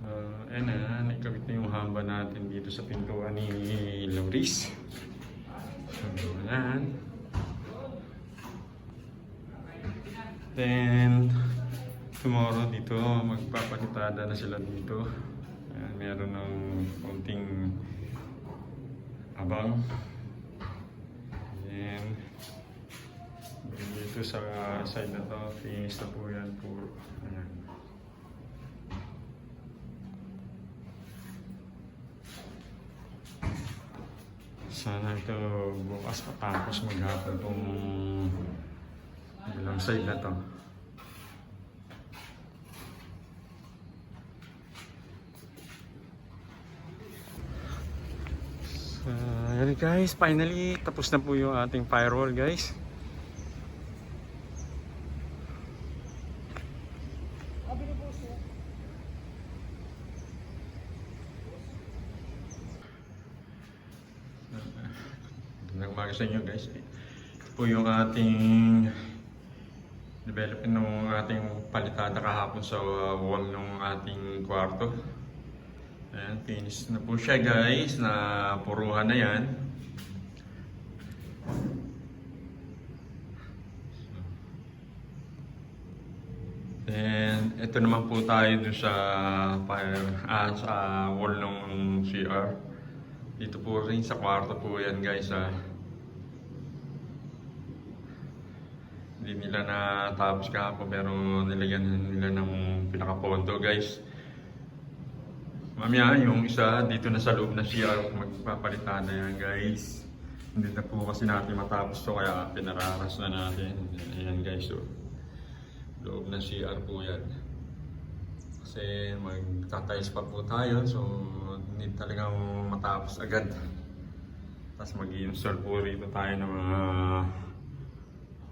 Uh, ayan na, naikabit na yung hamba natin dito sa pintuan ni Lauris. So, ayan. Then, tomorrow dito, magpapalitada na sila dito. Ayan, meron ng konting abang. Then, dito sa side na to, finish na po yan. Puro, ayan. Sana ito bukas matapos maghapon tong ilang side na to. So, guys, finally tapos na po yung ating firewall guys. Magandang umaga sa inyo guys. Ito po yung ating development ng ating palitada kahapon sa uh, wall ng ating kwarto. Ayan, finish na po siya guys, na puruhan na yan. Then, ito naman po tayo dun sa, ah, sa wall ng CR. Dito po rin sa kwarto po yan guys ah. Hindi nila natapos kahapon pero nilagyan nila ng pinakapondo guys. Mamaya yung isa dito na sa loob na CR magpapalitan na yan guys. Hindi na po kasi natin matapos to kaya pinararas na natin. Ayan guys so. Loob ng CR po yan. Kasi magtatiles pa po tayo so need talagang matapos agad. Tapos mag-install po rito tayo ng mga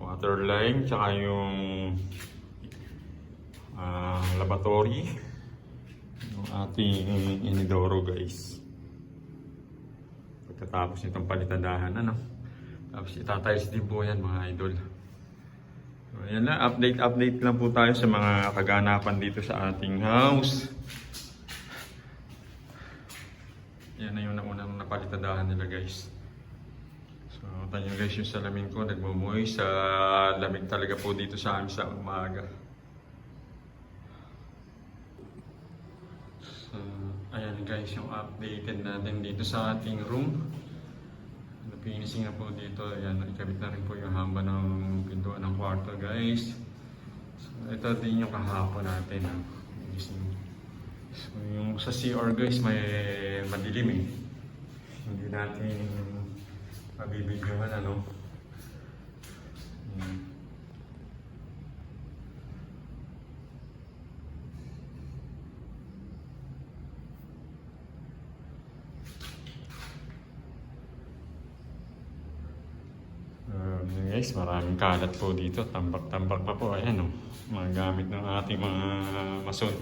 water line tsaka yung ah, lavatory yung ating inidoro guys. Pagkatapos nitong palitadahan ano. Tapos itatiles din po yan mga idol. So, Ayan na, update update lang po tayo sa mga kaganapan dito sa ating house. Yan na yung naunang napalitadahan nila guys. So, tanyo guys yung salamin ko, nagmumuhay sa lamig talaga po dito sa amin sa umaga. So, ayan guys yung updated natin dito sa ating room. Napinising na po dito. Ayan, ikabit na rin po yung hamba ng pintuan ng kwarto guys. So, ito din yung kahapon natin. ah. Gising. So, yung sa CR guys, may madilim eh. Hindi natin mabibidyohan ano. Ayan. Um, guys, maraming kalat po dito. Tambak-tambak pa po. Ayan, oh. Mga gamit ng ating mga mason.